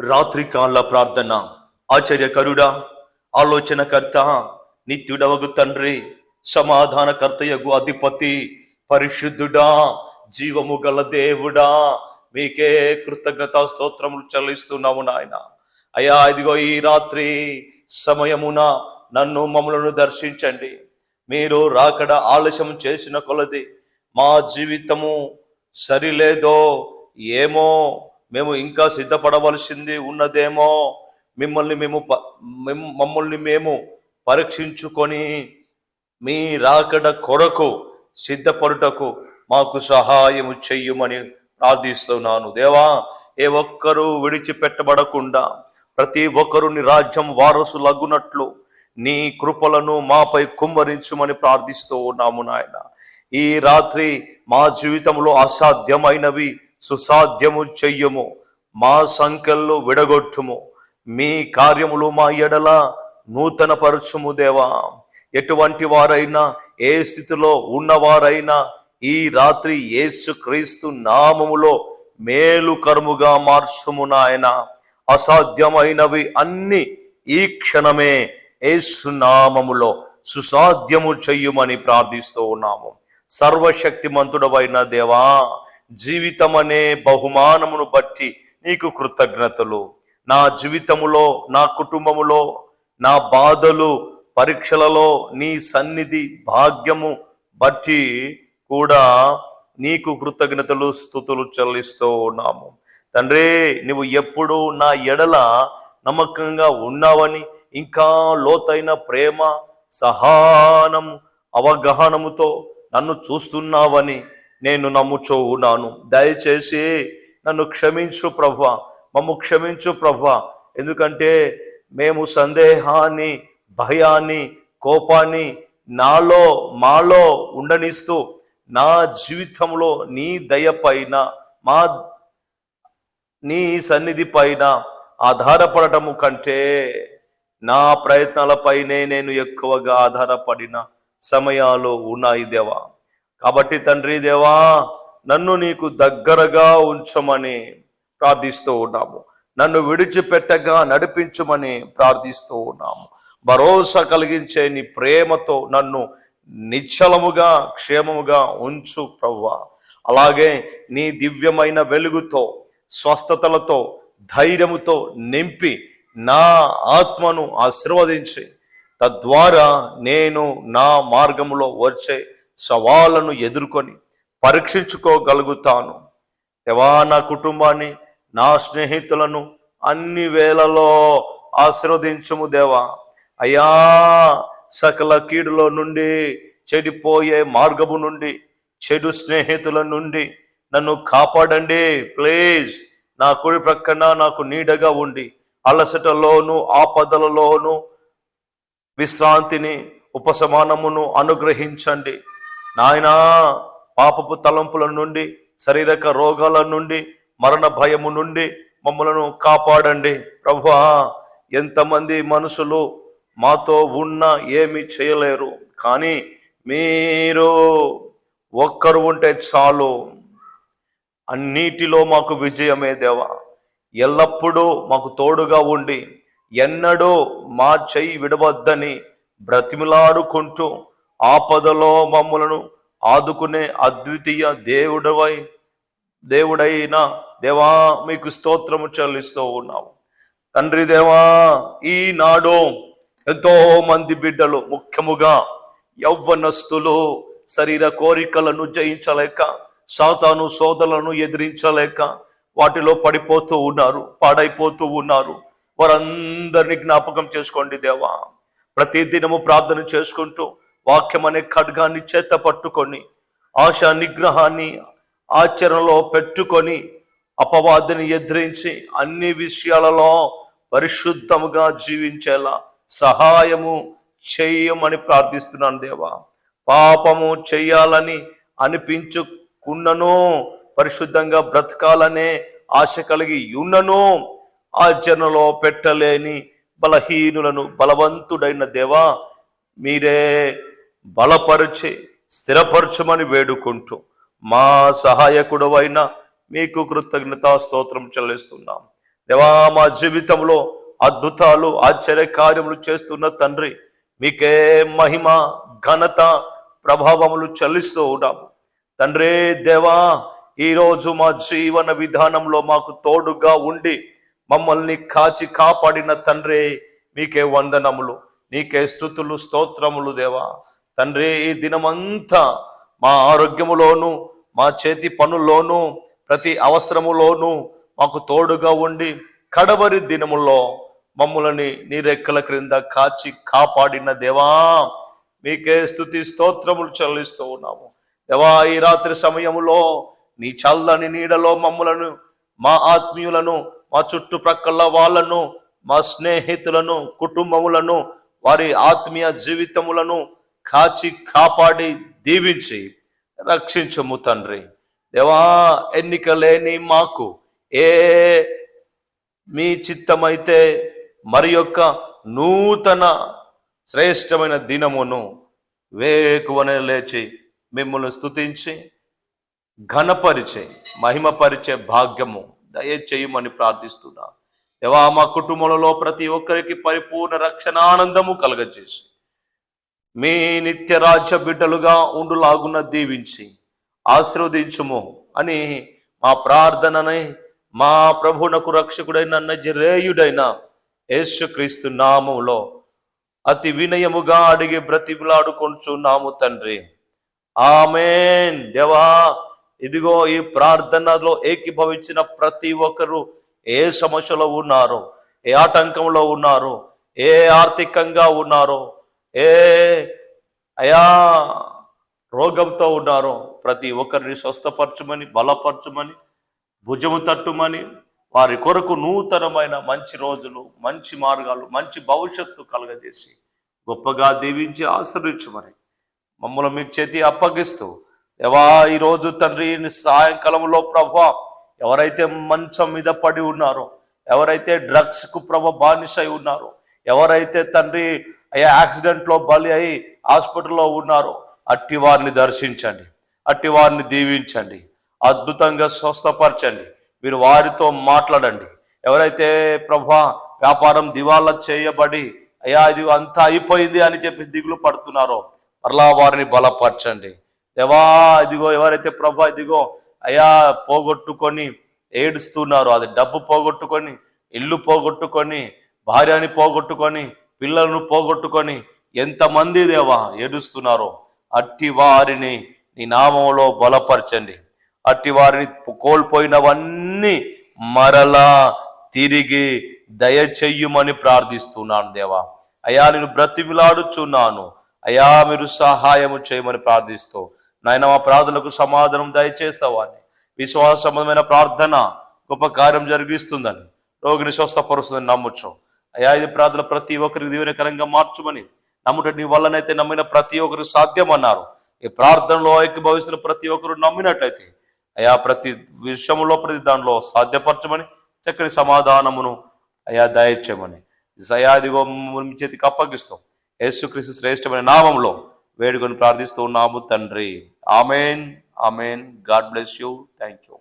రాత్రికాల ప్రార్థన. ఆశ్చర్యకరుడా ఆలోచనకర్త నిత్యుడవగు తండ్రి సమాధానకర్తయగు అధిపతి పరిశుద్ధుడా జీవము గల దేవుడా మీకే కృతజ్ఞత స్తోత్రములు చెల్లిస్తున్నాము నాయన. అయ్యా ఇదిగో ఈ రాత్రి సమయమున నన్ను మమ్మలను దర్శించండి. మీరు రాకడ ఆలస్యం చేసిన కొలది మా జీవితము సరిలేదో ఏమో మేము ఇంకా సిద్ధపడవలసింది ఉన్నదేమో మిమ్మల్ని మేము ప- మిమ్- మమ్మల్ని మేము పరీక్షించుకొని మీ రాకడ కొరకు సిద్ధపడుటకు మాకు సహాయము చెయ్యమని ప్రార్థిస్తున్నాను. దేవా ఏ ఒక్కరూ విడిచిపెట్టబడకుండా ప్రతి ఒక్కరు నీ రాజ్యం వారసులగునట్లు నీ కృపలను మాపై కుమ్మరించుమని ప్రార్థిస్తూ ఉన్నాము నాయన. ఈ రాత్రి మా జీవితంలో అసాధ్యమైనవి సుసాధ్యము చెయ్యము మా సంఖ్యల్లో విడగొట్టుము. మీ కార్యములు మా ఎడల నూతన పరచుము దేవా. ఎటువంటి వారైనా ఏ స్థితిలో ఉన్నవారైనా ఈ రాత్రి యేసుక్రీస్తు నామములో మేలు కర్ముగా మార్చుము నాయన. అసాధ్యమైనవి అన్ని ఈ క్షణమే యేసు నామములో సుసాధ్యము చెయ్యమని ప్రార్థిస్తూ ఉన్నాము. సర్వశక్తిమంతుడవైన దేవా జీవితం అనే బహుమానమును బట్టి నీకు కృతజ్ఞతలు. నా జీవితములో నా కుటుంబములో నా బాధలు పరీక్షలలో నీ సన్నిధి భాగ్యము బట్టి కూడా నీకు కృతజ్ఞతలు స్థుతులు చెల్లిస్తూ ఉన్నాము. తండ్రి నువ్వు ఎప్పుడు నా ఎడల నమ్మకంగా ఉన్నావని ఇంకా లోతైన ప్రేమ సహానం అవగాహనముతో నన్ను చూస్తున్నావని నేను నమ్ముచో ఉన్నాను దయచేసి నన్ను క్షమించు ప్రభా. మమ్ము క్షమించు ప్రభా. ఎందుకంటే మేము సందేహాన్ని భయాన్ని కోపాన్ని నాలో మాలో ఉండనిస్తూ నా జీవితంలో నీ దయ పైన మా నీ సన్నిధి పైన ఆధారపడటము కంటే నా ప్రయత్నాలపైనే నేను ఎక్కువగా ఆధారపడిన సమయాలు ఉన్నాయి దేవా. కాబట్టి తండ్రి దేవా నన్ను నీకు దగ్గరగా ఉంచమని ప్రార్థిస్తూ ఉన్నాము. నన్ను విడిచిపెట్టగా నడిపించమని ప్రార్థిస్తూ ఉన్నాము. భరోసా కలిగించే నీ ప్రేమతో నన్ను నిశ్చలముగా క్షేమముగా ఉంచు ప్రవ్వా. అలాగే నీ దివ్యమైన వెలుగుతో స్వస్థతలతో ధైర్యముతో నింపి నా ఆత్మను ఆశీర్వదించి తద్వారా నేను నా మార్గంలో వచ్చే సవాళ్ళను ఎదుర్కొని పరీక్షించుకోగలుగుతాను. దేవా నా కుటుంబాన్ని నా స్నేహితులను అన్ని వేళలో ఆశీర్వదించము దేవా. అయ్యా సకల కీడులో నుండి చెడిపోయే మార్గము నుండి చెడు స్నేహితుల నుండి నన్ను కాపాడండి ప్లీజ్. నా కుడి ప్రక్కన నాకు నీడగా ఉండి అలసటలోను ఆపదలలోను విశ్రాంతిని ఉపశమానమును అనుగ్రహించండి. నాయనా పాపపు తలంపుల నుండి శారీరక రోగాల నుండి మరణ భయము నుండి మమ్మలను కాపాడండి. ప్రభు ఎంతమంది మనుషులు మాతో ఉన్నా ఏమి చేయలేరు. కానీ మీరు ఒక్కరు ఉంటే చాలు. అన్నిటిలో మాకు విజయమే దేవా. ఎల్లప్పుడూ మాకు తోడుగా ఉండి ఎన్నడూ మా చెయ్యి విడవద్దని బ్రతిమిలాడుకుంటూ ఆపదలో మమ్మలను ఆదుకునే అద్వితీయ దేవుడవై దేవుడైన దేవా మీకు స్తోత్రము చెల్లిస్తూ ఉన్నాము. తండ్రి దేవా ఈనాడు ఎంతో మంది బిడ్డలు ముఖ్యముగా యవ్వనస్తులు శరీర కోరికలను జయించలేక సాతాను సోదలను ఎదిరించలేక వాటిలో పడిపోతూ ఉన్నారు పాడైపోతూ ఉన్నారు. వారందరినీ జ్ఞాపకం చేసుకోండి దేవా. ప్రతి దినము ప్రార్థన చేసుకుంటూ వాక్యం అనే ఖడ్గాన్ని చేత పట్టుకొని ఆశ నిగ్రహాన్ని ఆచరణలో పెట్టుకొని అపవాదిని ఎదిరించి అన్ని విషయాలలో పరిశుద్ధముగా జీవించేలా సహాయము చెయ్యమని ప్రార్థిస్తున్నాను దేవా. పాపము చెయ్యాలని అనిపించుకున్నను పరిశుద్ధంగా బ్రతకాలనే ఆశ కలిగి ఉన్నను ఆచరణలో పెట్టలేని బలహీనులను బలవంతుడైన దేవా మీరే బలపరిచి స్థిరపరచమని వేడుకుంటూ మా సహాయకుడు అయిన మీకు కృతజ్ఞతా స్తోత్రం చెల్లిస్తున్నాం. దేవా మా జీవితంలో అద్భుతాలు ఆశ్చర్య కార్యములు చేస్తున్న తండ్రి మీకే మహిమ ఘనత ప్రభావములు చెల్లిస్తూ ఉన్నాము. తండ్రి దేవా ఈరోజు మా జీవన విధానంలో మాకు తోడుగా ఉండి మమ్మల్ని కాచి కాపాడిన తండ్రి మీకే వందనములు నీకే స్థుతులు స్తోత్రములు దేవా. తండ్రి ఈ దినమంతా మా ఆరోగ్యములోను మా చేతి పనుల్లోనూ ప్రతి అవసరములోనూ మాకు తోడుగా ఉండి కడవరి దినముల్లో మమ్ములని నీ రెక్కల క్రింద కాచి కాపాడిన దేవా మీకే స్థుతి స్తోత్రములు చెల్లిస్తూ ఉన్నాము. దేవా ఈ రాత్రి సమయంలో నీ చల్లని నీడలో మమ్ములను మా ఆత్మీయులను మా చుట్టుప్రక్కల వాళ్ళను మా స్నేహితులను కుటుంబములను వారి ఆత్మీయ జీవితములను కాచి కాపాడి దీవించి రక్షించము తండ్రి. దేవా ఎన్నిక లేని మాకు ఏ మీ చిత్తమైతే మరి యొక్క నూతన శ్రేష్టమైన దినమును వేకువనే లేచి మిమ్మల్ని స్తుతించి ఘనపరిచే మహిమపరిచే భాగ్యము దయచేయమని ప్రార్థిస్తున్నా. దేవా మా కుటుంబంలో ప్రతి ఒక్కరికి పరిపూర్ణ రక్షణ ఆనందము కలగజేసి మీ నిత్య రాజ్య బిడ్డలుగా ఉండులాగున దీవించి ఆశీర్వదించుము అని మా ప్రార్థనని మా ప్రభునకు రక్షకుడైన నజరేయుడైన యేసుక్రీస్తు నామములో అతి వినయముగా అడిగి బ్రతిమలాడుకొంచున్నాము తండ్రి. ఆమెన్. దేవా ఇదిగో ఈ ప్రార్థనలో ఏకీభవించిన ప్రతి ఒక్కరు ఏ సమస్యలో ఉన్నారో ఏ ఆటంకంలో ఉన్నారో ఏ ఆర్థికంగా ఉన్నారో ఏ అయా రోగంతో ఉన్నారో ప్రతి ఒక్కరిని స్వస్థపరచమని బలపరచమని భుజము తట్టుమని వారి కొరకు నూతనమైన మంచి రోజులు మంచి మార్గాలు మంచి భవిష్యత్తు కలగజేసి గొప్పగా దీవించి ఆశ్రయించమని మమ్మల్ని మీకు చేతి అప్పగిస్తూ ఎవా ఈరోజు తండ్రి సాయంకాలంలో ప్రభా ఎవరైతే మంచం మీద పడి ఉన్నారో ఎవరైతే డ్రగ్స్కు ప్రభ బానిసై ఉన్నారో ఎవరైతే తండ్రి అయ్యా యాక్సిడెంట్లో బలి అయి హాస్పిటల్లో ఉన్నారో. అట్టి వారిని దర్శించండి. అట్టి వారిని దీవించండి. అద్భుతంగా స్వస్థపరచండి. మీరు వారితో మాట్లాడండి. ఎవరైతే ప్రభా వ్యాపారం దివాలా చేయబడి అయ్యా ఇది అంతా అయిపోయింది అని చెప్పి దిగులు పడుతున్నారో మరలా వారిని బలపరచండి. దేవా ఇదిగో ఎవరైతే ప్రభా ఇదిగో అయ్యా పోగొట్టుకొని ఏడుస్తున్నారో అది డబ్బు పోగొట్టుకొని ఇల్లు పోగొట్టుకొని భార్యని పోగొట్టుకొని పిల్లలను పోగొట్టుకొని ఎంతమంది దేవా ఏడుస్తున్నారో అట్టి వారిని నీ నామంలో బలపరచండి. అట్టి వారిని కోల్పోయినవన్నీ మరలా తిరిగి దయచెయ్యమని ప్రార్థిస్తున్నాను దేవా. అయా నేను బ్రతిమిలాడుచున్నాను. అయా మీరు సహాయము చేయమని ప్రార్థిస్తూ నాయన మా ప్రార్థనలకు సమాధానం దయచేస్తావా అని. విశ్వాస సంబంధమైన ప్రార్థన గొప్ప కార్యం జరిగిస్తుందని. రోగిని స్వస్థపరుస్తుందని నమ్మొచ్చు అయా ఇది ప్రార్థన ప్రతి ఒక్కరికి దీవెనకరంగా మార్చుమని నమ్ముట నీ వల్లనైతే నమ్మిన ప్రతి ఒక్కరు సాధ్యమన్నారు. ఈ ప్రార్థనలో ఐక్యభవిస్తున్న ప్రతి ఒక్కరు నమ్మినట్లయితే అయా ప్రతి విషయంలో ప్రతి దానిలో సాధ్యపరచమని చక్కని సమాధానమును అయా దయచేయమని. సయాదిగో మీ చేతికి అప్పగిస్తాం. యేసుక్రీస్తు శ్రేష్టమైన నామంలో వేడుకొని ప్రార్థిస్తూ ఉన్నాము తండ్రి. Amen amen. God bless you. Thank you